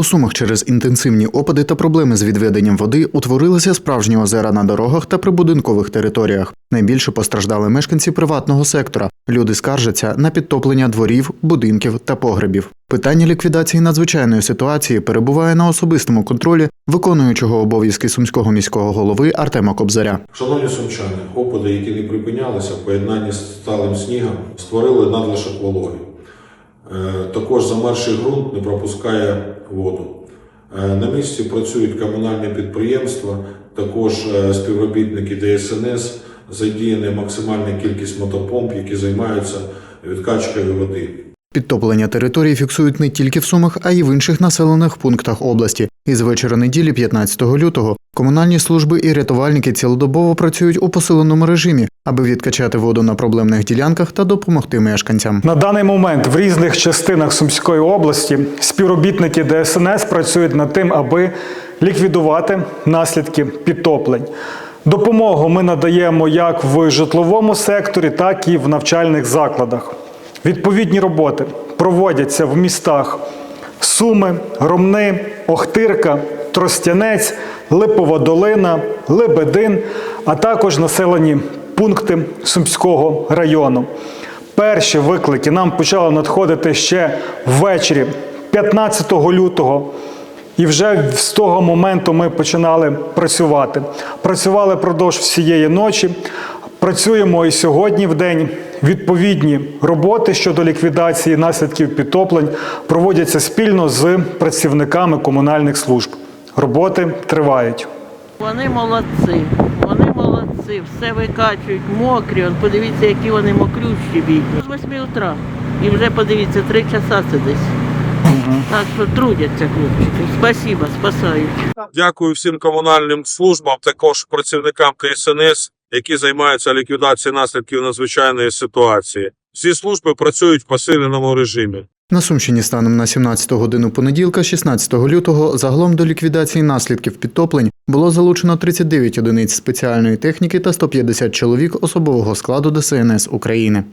У Сумах через інтенсивні опади та проблеми з відведенням води утворилися справжні озера на дорогах та прибудинкових територіях. Найбільше постраждали мешканці приватного сектора. Люди скаржаться на підтоплення дворів, будинків та погребів. Питання ліквідації надзвичайної ситуації перебуває на особистому контролі виконуючого обов'язки сумського міського голови Артема Кобзаря. Шановні сумчани, опади, які не припинялися в поєднанні з сталим снігом, створили надлишок вологи. Е, Також замерзший ґрунт не пропускає воду. Е, На місці працюють комунальні підприємства, також е, співробітники ДСНС, задіяна максимальна кількість мотопомп, які займаються відкачкою води. Підтоплення території фіксують не тільки в Сумах, а й в інших населених пунктах області. І з вечора неділі, 15 лютого, комунальні служби і рятувальники цілодобово працюють у посиленому режимі, аби відкачати воду на проблемних ділянках та допомогти мешканцям. На даний момент в різних частинах Сумської області співробітники ДСНС працюють над тим, аби ліквідувати наслідки підтоплень. Допомогу ми надаємо як в житловому секторі, так і в навчальних закладах. Відповідні роботи проводяться в містах Суми, Ромни, Охтирка, Тростянець, Липова Долина, Лебедин, а також населені пункти Сумського району. Перші виклики нам почали надходити ще ввечері 15 лютого. І вже з того моменту ми починали працювати. Працювали продовж всієї ночі. Працюємо і сьогодні в день. Відповідні роботи щодо ліквідації наслідків підтоплень проводяться спільно з працівниками комунальних служб. Роботи тривають. Вони молодці, вони молодці, все викачують, мокрі. От подивіться, які вони мокрющі бідні. З 8 утра. І вже подивіться, три часа це десь. Так що трудяться хлопчики. Спасіба, спасають. Дякую всім комунальним службам, також працівникам КСНС, які займаються ліквідацією наслідків надзвичайної ситуації. Всі служби працюють в посиленому режимі. На Сумщині станом на 17 годину понеділка, 16 лютого, загалом до ліквідації наслідків підтоплень було залучено 39 одиниць спеціальної техніки та 150 чоловік особового складу ДСНС України.